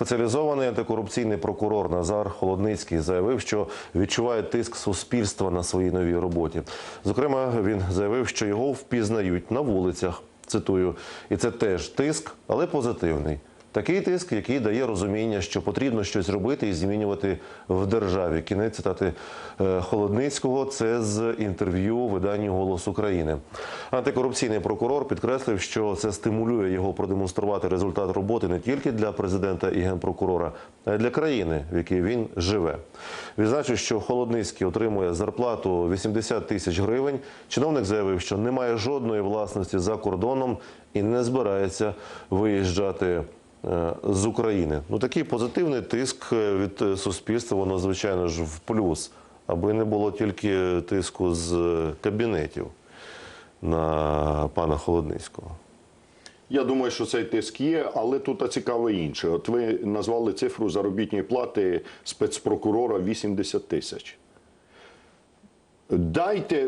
Спеціалізований антикорупційний прокурор Назар Холодницький заявив, що відчуває тиск суспільства на своїй новій роботі. Зокрема, він заявив, що його впізнають на вулицях. Цитую, і це теж тиск, але позитивний. Такий тиск, який дає розуміння, що потрібно щось робити і змінювати в державі. Кінець цитати е, Холодницького. Це з інтерв'ю виданню Голос України. Антикорупційний прокурор підкреслив, що це стимулює його продемонструвати результат роботи не тільки для президента і генпрокурора, а й для країни, в якій він живе. Відзначу, що Холодницький отримує зарплату 80 тисяч гривень. Чиновник заявив, що не має жодної власності за кордоном і не збирається виїжджати з України. Ну такий позитивний тиск е, від е, суспільства, воно звичайно ж в плюс, аби не було тільки тиску з е, кабінетів на пана Холодницького. Я думаю, що цей тиск є, але тут цікаве інше. От ви назвали цифру заробітної плати спецпрокурора 80 тисяч. Дайте,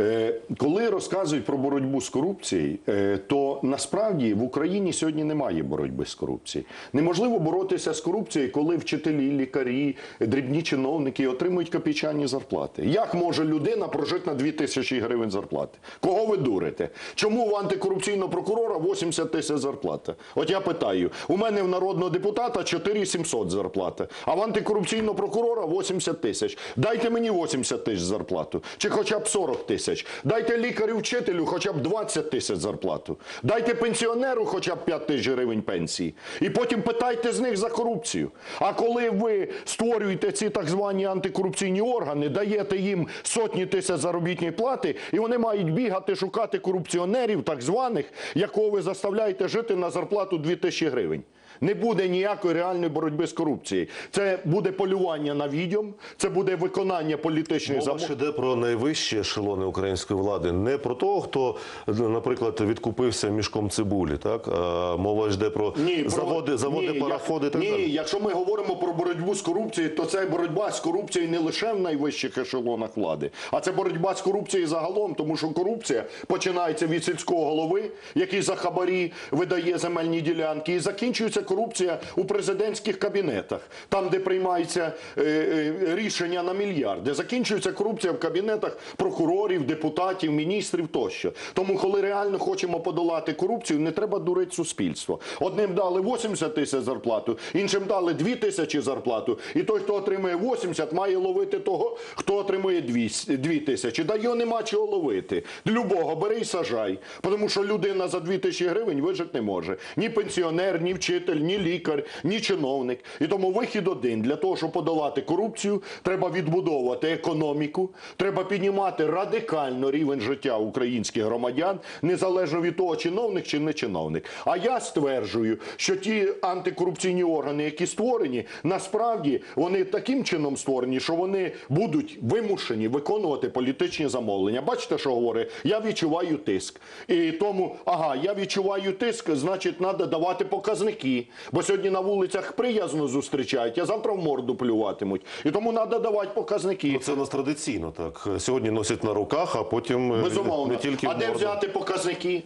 е, коли розказують про боротьбу з корупцією, е, то насправді в Україні сьогодні немає боротьби з корупцією. Неможливо боротися з корупцією, коли вчителі, лікарі, дрібні чиновники отримують копійчані зарплати. Як може людина прожити на 2 тисячі гривень зарплати? Кого ви дурите? Чому в антикорупційного прокурора 80 тисяч зарплата? От я питаю: у мене в народного депутата 4700 зарплата, а в антикорупційного прокурора 80 тисяч. Дайте мені 80 тисяч зарплату, чи хоча б 40 тисяч. Дайте лікарю вчителю хоча б 20 тисяч зарплату. Дайте пенсіонеру хоча б 5 тисяч гривень пенсії. І потім питайте з них за корупцію. А коли ви створюєте ці так звані антикорупційні органи, даєте їм сотні тисяч заробітної плати, і вони мають бігати, шукати корупціонерів, так званих, якого ви заставляєте жити на зарплату 2 тисячі гривень. Не буде ніякої реальної боротьби з корупцією. Це буде полювання на відьом, це буде виконання політичних Мова йде про найвищі ешелони української влади, не про того, хто, наприклад, відкупився мішком цибулі. Так а мова йде про про- заводи, заводи, ні, параходи. як- так ні, далі. якщо ми говоримо про боротьбу з корупцією, то це боротьба з корупцією не лише в найвищих ешелонах влади, а це боротьба з корупцією загалом, тому що корупція починається від сільського голови, який за хабарі видає земельні ділянки, і закінчується корупція у президентських кабінетах, там, де приймаються е, е, рішення на мільярди. Закінчується корупція в кабінетах прокурорів, депутатів, міністрів тощо. Тому, коли реально хочемо подолати корупцію, не треба дурити суспільство. Одним дали 80 тисяч зарплату, іншим дали 2 тисячі зарплату. І той, хто отримує 80, має ловити того, хто отримує 200 2 тисячі. Да його нема чого ловити. Любого бери і сажай. Тому що людина за 2 тисячі гривень вижити не може. Ні пенсіонер, ні вчитель, ні лікар, ні чиновник. І тому вихід один. Для того, щоб подолати корупцію, треба відбудовувати економіку, треба піднімати радикально рівень життя українських громадян, незалежно від того, чиновник чи не чиновник. А я стверджую, що ті антикорупційні органи, які створені, насправді вони таким чином створені, що вони будуть вимушені виконувати політичні замовлення. Бачите, що говорить? Я відчуваю тиск. І тому, ага, я відчуваю тиск, значить, треба давати показники. Бо сьогодні на вулицях приязно зустрічають, а завтра в морду плюватимуть. І тому треба давати показники. Ну, Це у нас традиційно так. Сьогодні носять на руках, а потім е, Безумовно. не тільки а де морду. взяти показники?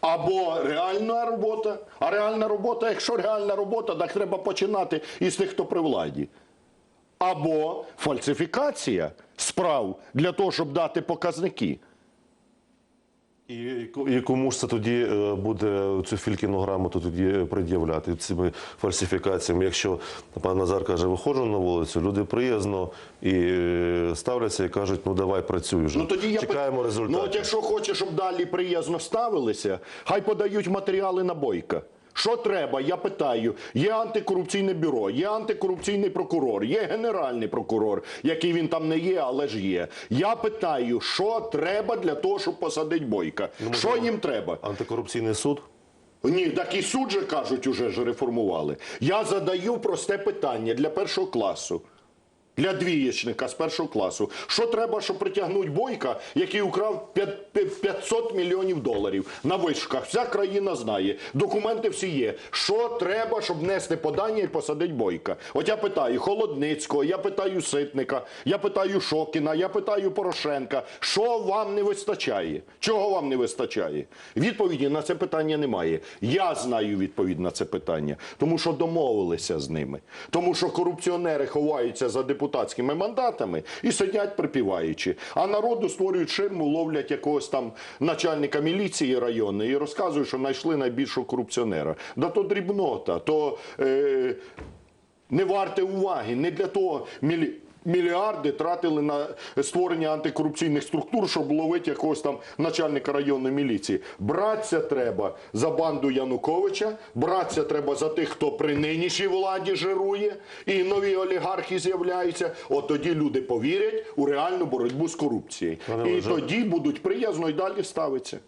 Або реальна робота. А реальна робота, якщо реальна робота, так треба починати із тих, хто при владі. Або фальсифікація справ для того, щоб дати показники. І, і кому ж це тоді е, буде цю фількіну грамоту тоді пред'являти цими фальсифікаціями? Якщо пан Назар каже, виходжу на вулицю, люди приязно і е, ставляться і кажуть, ну давай працюй вже. Ну тоді я Чекаємо результатів. Ну от якщо хочеш, щоб далі приязно ставилися, хай подають матеріали на бойка. Що треба? Я питаю. Є антикорупційне бюро, є антикорупційний прокурор, є генеральний прокурор, який він там не є, але ж є. Я питаю, що треба для того, щоб посадити бойка? що їм треба? Антикорупційний суд? Ні, так і суд же кажуть, уже ж реформували. Я задаю просте питання для першого класу. Для двієчника з першого класу. Що треба, щоб притягнути бойка, який украв п'ят- п'ят- 500 мільйонів доларів на вишках? Вся країна знає. Документи всі є. Що треба, щоб нести подання і посадити бойка? От я питаю Холодницького, я питаю Ситника, я питаю Шокіна, я питаю Порошенка. Що вам не вистачає? Чого вам не вистачає? Відповіді на це питання немає. Я знаю відповідь на це питання, тому що домовилися з ними. Тому що корупціонери ховаються за депутатськими мандатами і сидять припіваючи. А народу створюють ширму, ловлять якогось там начальника міліції районної і розказують, що знайшли найбільшого корупціонера. Да то дрібнота, то е, не варте уваги. Не для того мілі... мільярди тратили на створення антикорупційних структур, щоб ловити якогось там начальника районної міліції. Братися треба за банду Януковича, братися треба за тих, хто при нинішній владі жирує, і нові олігархи з'являються. От тоді люди повірять у реальну боротьбу з корупцією. І тоді будуть приязно і далі ставитися.